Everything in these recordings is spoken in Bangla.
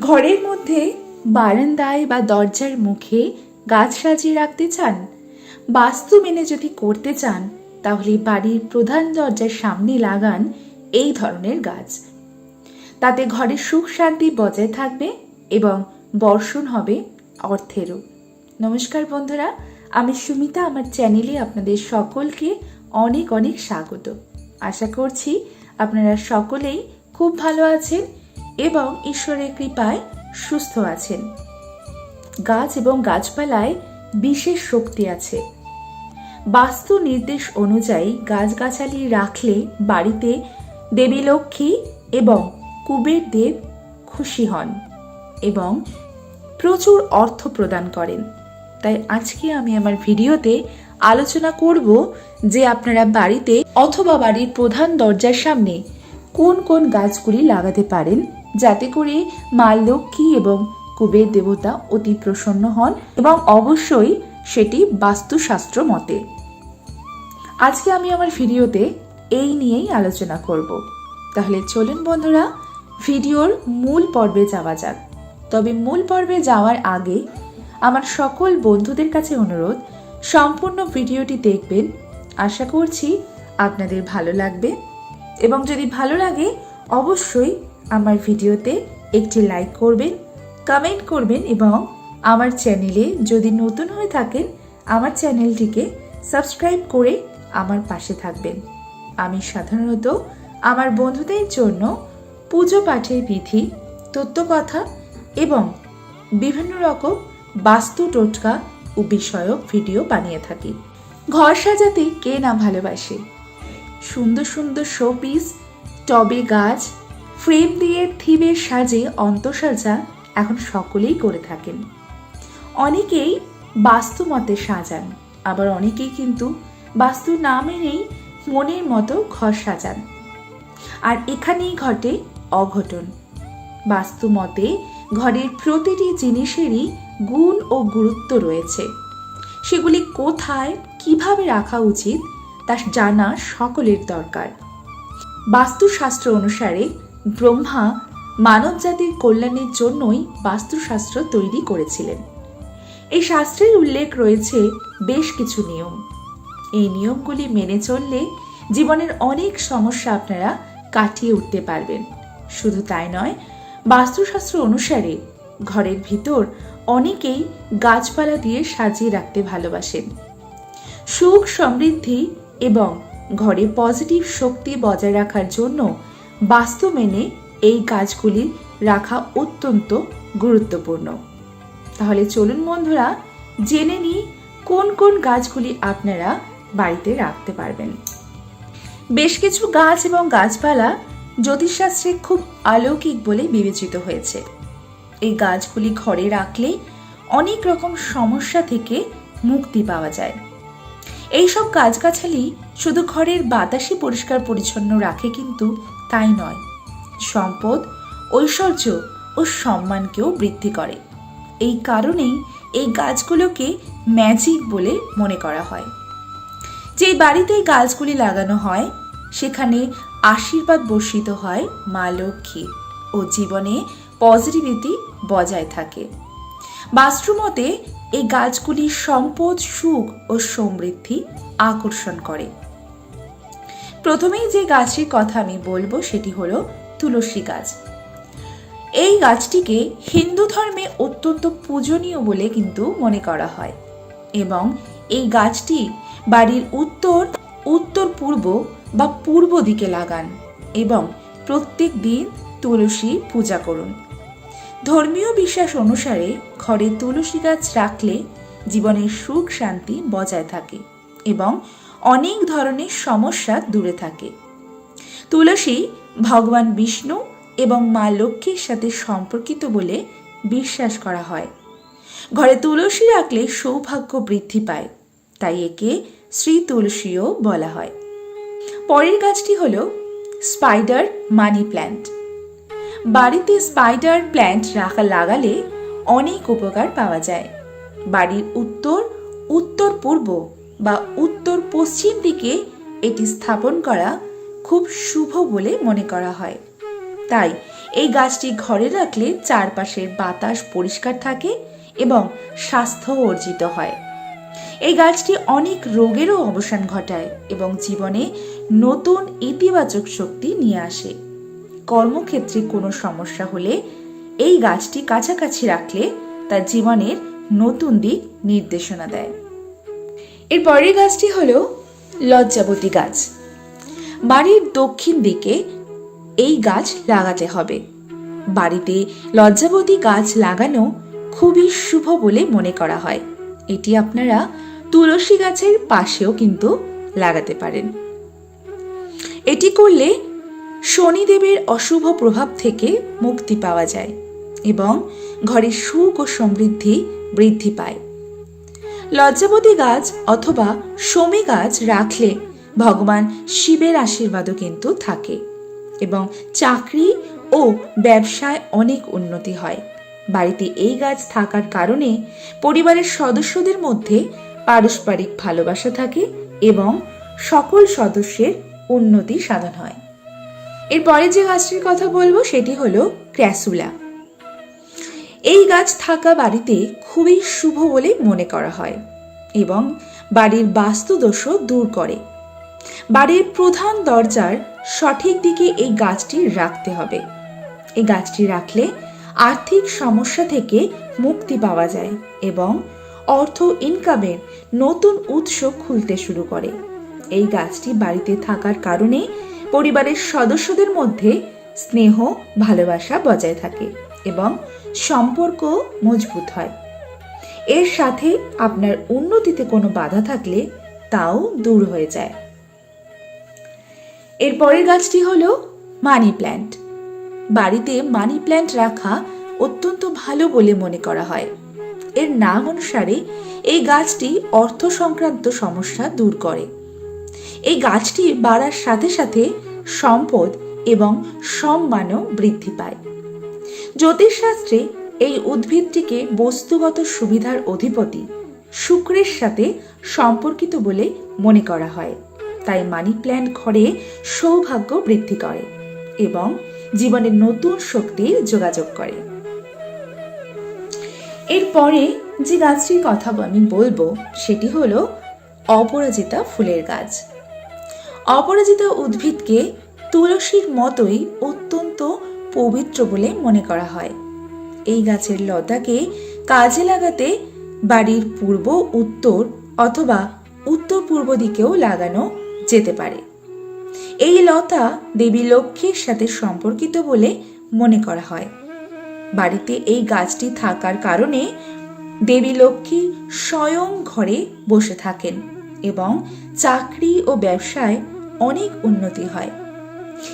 ঘরের মধ্যে বারান্দায় বা দরজার মুখে গাছ সাজিয়ে রাখতে চান? বাস্তু মেনে যদি করতে চান, তাহলে বাড়ির প্রধান দরজার সামনে লাগান এই ধরনের গাছ। তাতে ঘরের সুখ শান্তি বজায় থাকবে এবং বর্ষণ হবে অর্থেরও। নমস্কার বন্ধুরা, আমি সুমিতা, আমার চ্যানেলে আপনাদের সকলকে অনেক অনেক স্বাগত। আশা করছি আপনারা সকলেই খুব ভালো আছেন এবং ঈশ্বরের কৃপায় সুস্থ আছেন। গাছ এবং গাছপালায় বিশেষ শক্তি আছে। বাস্তু নির্দেশ অনুযায়ী গাছগাছালি রাখলে বাড়িতে দেবী লক্ষ্মী এবং কুবের দেব খুশি হন এবং প্রচুর অর্থ প্রদান করেন। তাই আজকে আমি আমার ভিডিওতে আলোচনা করব যে আপনারা বাড়িতে অথবা বাড়ির প্রধান দরজার সামনে কোন কোন গাছগুলি লাগাতে পারেন? যাতে করে মা লক্ষ্মী এবং কুবের দেবতা অতি প্রসন্ন হন এবং অবশ্যই সেটি বাস্তুশাস্ত্র মতে। আজকে আমি আমার ভিডিওতে এই নিয়েই আলোচনা করব। তাহলে চলুন বন্ধুরা, ভিডিওর মূল পর্বে যাওয়া যাক। তবে মূল পর্বে যাওয়ার আগে আমার সকল বন্ধুদের কাছে অনুরোধ, সম্পূর্ণ ভিডিওটি দেখবেন। আশা করছি আপনাদের ভালো লাগবে। এবং যদি ভালো লাগে, অবশ্যই আমার ভিডিওতে একটি লাইক করবেন কমেন্ট করবেন এবং আমার চ্যানেলে যদি নতুন হয়ে থাকেন, আমার চ্যানেলটিকে সাবস্ক্রাইব করে আমার পাশে থাকবেন। আমি সাধারণত আমার বন্ধুদের জন্য পুজো পাঠের বিধি তত্ত্বকথা এবং বিভিন্ন রকম বাস্তু টোটকা ও বিষয়ক ভিডিও বানিয়ে থাকি। ঘর সাজাতে কে না ভালোবাসে? সুন্দর সুন্দর শোপিস টবে গাছ ফ্রেম দিয়ে থিমের সাজে অন্তঃসাজা এখন সকলেই করে থাকেন। অনেকেই বাস্তু মতে সাজান, আবার অনেকেই কিন্তু বাস্তু না মেনেই মনের মতো ঘর সাজান। আর এখানেই ঘটে অঘটন। বাস্তু মতে ঘরের প্রতিটি জিনিসেরই গুণ ও গুরুত্ব রয়েছে। সেগুলি কোথায়, কীভাবে রাখা উচিত তা জানা সকলের দরকার। বাস্তুশাস্ত্র অনুসারে ব্রহ্মা মানবজাতির কল্যাণের জন্যই বাস্তুশাস্ত্র তৈরি করেছিলেন। এই শাস্ত্রের উল্লেখ রয়েছে বেশ কিছু নিয়ম। এই নিয়মগুলি মেনে চললে জীবনের অনেক সমস্যা আপনারা কাটিয়ে উঠতে পারবেন। শুধু তাই নয়, বাস্তুশাস্ত্র অনুসারে ঘরের ভিতর অনেকেই গাছপালা দিয়ে সাজিয়ে রাখতে ভালোবাসেন। সুখ সমৃদ্ধি এবং ঘরে পজিটিভ শক্তি বজায় রাখার জন্য বাস্তু মেনে এই গাছগুলি রাখা অত্যন্ত গুরুত্বপূর্ণ। তাহলে চলুন বন্ধুরা, জেনে নিই কোন কোন গাছগুলি আপনারা বাড়িতে রাখতে পারবেন। বেশ কিছু গাছ এবং গাছপালা জ্যোতিষশাস্ত্রে খুব অলৌকিক বলে বিবেচিত হয়েছে। এই গাছগুলি ঘরে রাখলে অনেক রকম সমস্যা থেকে মুক্তি পাওয়া যায়। এইসব গাছগাছালি শুধু ঘরের বাতাসই পরিষ্কার পরিচ্ছন্ন রাখে কিন্তু তাই নয়। সম্পদ, ঐশ্বর্য ও সম্মানকেও বৃদ্ধি করে। এই কারণেই এই গাছগুলোকে ম্যাজিক বলে মনে করা হয়। যেই বাড়িতে এই গাছগুলি লাগানো হয়, সেখানে আশীর্বাদ বর্ষিত হয় মা লক্ষ্মী ও জীবনে পজিটিভিটি বজায় থাকে। বাস্তুমতে এই গাছগুলি সম্পদ, সুখ ও সমৃদ্ধি আকর্ষণ করে। প্রথমেই যে গাছের কথা আমি বলব সেটি হলো তুলসী গাছ। এই গাছটিকে হিন্দু ধর্মে অত্যন্ত পূজনীয় বলে কিন্তু মনে করা হয় এবং এই গাছটি বাড়ির উত্তর উত্তর পূর্ব বা পূর্ব দিকে লাগান এবং প্রত্যেক দিন তুলসী পূজা করুন। ধর্মীয় বিশ্বাস অনুসারে ঘরে তুলসী গাছ রাখলে জীবনের সুখ শান্তি বজায় থাকে এবং অনেক ধরনের সমস্যা দূরে থাকে। তুলসী ভগবান বিষ্ণু এবং মা লক্ষ্মীর সাথে সম্পর্কিত বলে বিশ্বাস করা হয়। ঘরে তুলসী রাখলে সৌভাগ্য বৃদ্ধি পায়, তাই একে শ্রী তুলসীও বলা হয়। পরের গাছটি হল স্পাইডার মানি প্ল্যান্ট বাড়িতে স্পাইডার প্ল্যান্ট রাখা লাগালে অনেক উপকার পাওয়া যায়। বাড়ির উত্তর উত্তর পূর্ব বা উত্তর পশ্চিম দিকে এটি স্থাপন করা খুব শুভ বলে মনে করা হয়। তাই এই গাছটি ঘরে রাখলে চারপাশের বাতাস পরিষ্কার থাকে এবং স্বাস্থ্য অর্জিত হয়। এই গাছটি অনেক রোগেরও অবসান ঘটায় এবং জীবনে নতুন ইতিবাচক শক্তি নিয়ে আসে। কর্মক্ষেত্রে কোনো সমস্যা হলে এই গাছটি কাছাকাছি রাখলে তার জীবনের নতুন দিক নির্দেশনা দেয়। এর পরের গাছটি হলো লজ্জাবতী গাছ। বাড়ির দক্ষিণ দিকে এই গাছ লাগাতে হবে। বাড়িতে লজ্জাবতী গাছ লাগানো খুবই শুভ বলে মনে করা হয়। এটি আপনারা তুলসী গাছের পাশেও কিন্তু লাগাতে পারেন। এটি করলে শনিদেবের অশুভ প্রভাব থেকে মুক্তি পাওয়া যায় এবং ঘরে সুখ ও সমৃদ্ধি বৃদ্ধি পায়। লজ্জাবতী গাছ অথবা সমী গাছ রাখলে ভগবান শিবের আশীর্বাদও কিন্তু থাকে এবং চাকরি ও ব্যবসায় অনেক উন্নতি হয়। বাড়িতে এই গাছ থাকার কারণে পরিবারের সদস্যদের মধ্যে পারস্পরিক ভালোবাসা থাকে এবং সকল সদস্যের উন্নতি সাধন হয়। এরপরে যে গাছটির কথা বলব সেটি হলো ক্র্যাসুলা। এই গাছ থাকা বাড়িতে খুবই শুভ বলে মনে করা হয় এবং বাড়ির বাস্তুদোষও দূর করে। বাড়ির প্রধান দরজার সঠিক দিকে এই গাছটি রাখতে হবে। এই গাছটি রাখলে আর্থিক সমস্যা থেকে মুক্তি পাওয়া যায় এবং অর্থ ইনকামের নতুন উৎস খুলতে শুরু করে। এই গাছটি বাড়িতে থাকার কারণে পরিবারের সদস্যদের মধ্যে স্নেহ, ভালোবাসা বজায় থাকে এবং সম্পর্ক মজবুত হয়। এর সাথে আপনার উন্নতিতে কোনো বাধা থাকলে তাও দূর হয়ে যায়। এর পরের গাছটি হলো মানি প্ল্যান্ট বাড়িতে মানি প্ল্যান্ট রাখা অত্যন্ত ভালো বলে মনে করা হয়। এর নাম অনুসারে এই গাছটি অর্থ সংক্রান্ত সমস্যা দূর করে। এই গাছটি বাড়ার সাথে সাথে সম্পদ এবং সম্মানও বৃদ্ধি পায়। জ্যোতিষশাস্ত্রে এই উদ্ভিদটিকে বস্তুগত সুবিধার অধিপতি, শুক্রের সাথে সম্পর্কিত বলে মনে করা হয়। তাই মানি প্ল্যান্ট ঘরে সৌভাগ্য বৃদ্ধি করে এবং জীবনের নতুন শক্তির যোগাযোগ করে। এরপরে যে গাছটির কথা আমি বলব, সেটি হলো অপরাজিতা ফুলের গাছ। অপরাজিতা উদ্ভিদকে তুলসীর মতোই অত্যন্ত পবিত্র বলে মনে করা হয়। এই গাছের লতাকে কাজে লাগাতে বাড়ির পূর্ব, উত্তর অথবা উত্তর পূর্ব দিকেও লাগানো যেতে পারে। এই লতা দেবী লক্ষ্মীর সাথে সম্পর্কিত বলে মনে করা হয়। বাড়িতে এই গাছটি থাকার কারণে দেবী লক্ষ্মী স্বয়ং ঘরে বসে থাকেন এবং চাকরি ও ব্যবসায় অনেক উন্নতি হয়।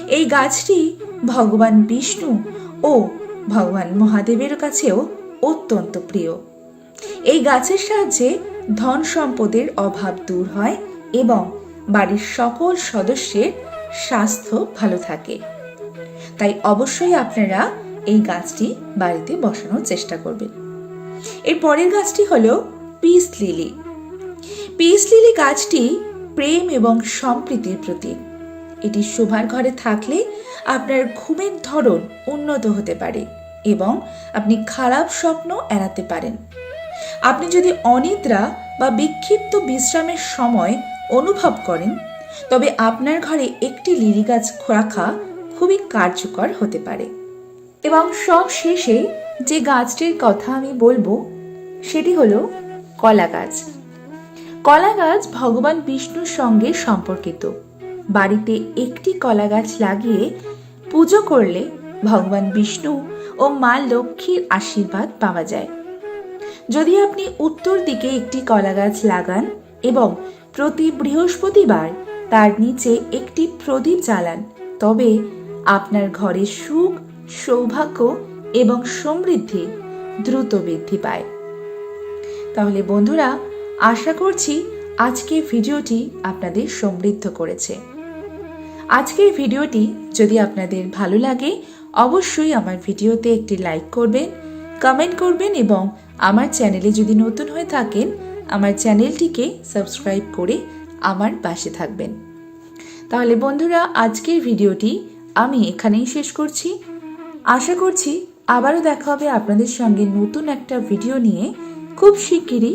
এই গাছটি ভগবান বিষ্ণু ও ভগবান মহাদেবের কাছেও অত্যন্ত প্রিয়। এই গাছের সাহায্যে ধন সম্পদের অভাব দূর হয় এবং বাড়ির সকল সদস্যের স্বাস্থ্য ভালো থাকে। তাই অবশ্যই আপনারা এই গাছটি বাড়িতে বসানোর চেষ্টা করবেন। এর পরের গাছটি হলো পিস লিলি। পিস লিলি গাছটি প্রেম এবং সম্প্রীতির প্রতীক। এটি শোভার ঘরে থাকলে আপনার ঘুমের ধরন উন্নত হতে পারে এবং আপনি খারাপ স্বপ্ন এড়াতে পারেন। আপনি যদি অনিদ্রা বা বিক্ষিপ্ত বিশ্রামের সময় অনুভব করেন, তবে আপনার ঘরে একটি লিলি গাছ রাখা খুবই কার্যকর হতে পারে। এবং সব শেষে যে গাছটির কথা আমি বলব, সেটি হলো কলা গাছ। কলা গাছ ভগবান বিষ্ণুর সঙ্গে সম্পর্কিত। বাড়িতে একটি কলা গাছ লাগিয়ে পুজো করলে ভগবান বিষ্ণু ও মা লক্ষ্মীর আশীর্বাদ পাওয়া যায়। যদি আপনি উত্তর দিকে একটি কলা গাছ লাগান এবং প্রতি বৃহস্পতিবার তার নিচে একটি প্রদীপ জ্বালান, তবে আপনার ঘরে সুখ, সৌভাগ্য এবং সমৃদ্ধি দ্রুত বৃদ্ধি পায়। তাহলে বন্ধুরা আশা করছি আজকের ভিডিওটি আপনাদের সমৃদ্ধ করেছে। আজকের ভিডিওটি যদি আপনাদের ভালো লাগে, অবশ্যই আমার ভিডিওতে একটি লাইক করবেন, কমেন্ট করবেন এবং আমার চ্যানেলে যদি নতুন হয়ে থাকেন, আমার চ্যানেলটিকে সাবস্ক্রাইব করে আমার পাশে থাকবেন। তাহলে বন্ধুরা, আজকের ভিডিওটি আমি এখানেই শেষ করছি। আশা করছি আবারও দেখা হবে আপনাদের সঙ্গে নতুন একটা ভিডিও নিয়ে। খুব শিগগিরই